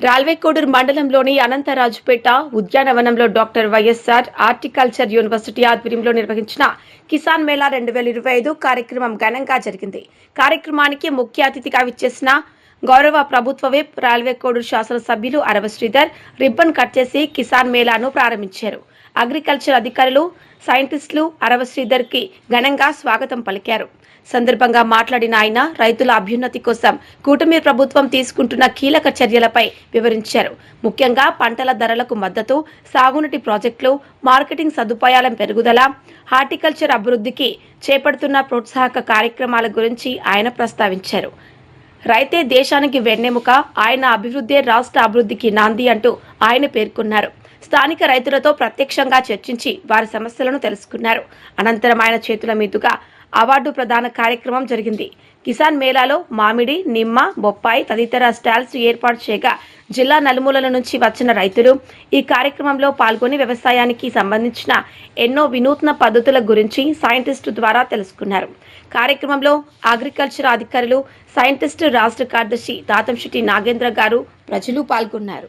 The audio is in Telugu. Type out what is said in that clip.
రాల్వేకోడూరు మండలంలోని అనంతరాజుపేట ఉద్యానవనంలో డాక్టర్ వైఎస్ఆర్ ఆర్టికల్చర్ యూనివర్సిటీ ఆధ్వర్యంలో నిర్వహించిన కిసాన్ మేళా రెండు వేల ఇరవై ఐదు కార్యక్రమం ఘనంగా జరిగింది. కార్యక్రమానికి ముఖ్య అతిథిగా విచ్చేసిన గౌరవ ప్రభుత్వ విప్ రాల్వేకోడూరు శాసనసభ్యులు అరవ శ్రీధర్ రిబ్బన్ కట్ చేసి కిసాన్ మేళాను ప్రారంభించారు. అగ్రికల్చర్ అధికారులు సైంటిస్టులు అరవ శ్రీధర్కి ఘనంగా స్వాగతం పలికారు. సందర్భంగా మాట్లాడిన ఆయన రైతుల అభ్యున్నతి కోసం కూటమి ప్రభుత్వం తీసుకుంటున్న కీలక చర్యలపై వివరించారు. ముఖ్యంగా పంటల ధరలకు మద్దతు సాగునీటి ప్రాజెక్టులు మార్కెటింగ్ సదుపాయాల పెరుగుదల హార్టికల్చర్ అభివృద్ధికి చేపడుతున్న ప్రోత్సాహక కార్యక్రమాల గురించి ఆయన ప్రస్తావించారు. రైతే దేశానికి వెన్నెముక ఆయన అభివృద్ధే రాష్ట్ర అభివృద్ధికి నాంది అంటూ ఆయన పేర్కొన్నారు. స్థానిక రైతులతో ప్రత్యక్షంగా చర్చించి వారి సమస్యలను తెలుసుకున్నారు. అనంతరం ఆయన చేతుల మీదుగా అవార్డు ప్రదాన కార్యక్రమం జరిగింది. కిసాన్ మేళాలో మామిడి నిమ్మ బొప్పాయి తదితర స్టాల్స్ ఏర్పాటు చేయగా జిల్లా నలుమూలల నుంచి వచ్చిన రైతులు ఈ కార్యక్రమంలో పాల్గొని వ్యవసాయానికి సంబంధించిన ఎన్నో వినూత్న పద్ధతుల గురించి సైంటిస్టు ద్వారా తెలుసుకున్నారు. కార్యక్రమంలో అగ్రికల్చర్ అధికారులు సైంటిస్టు రాష్ట్ర కార్యదర్శి తాతంశెట్టి నాగేంద్ర గారు ప్రజలు పాల్గొన్నారు.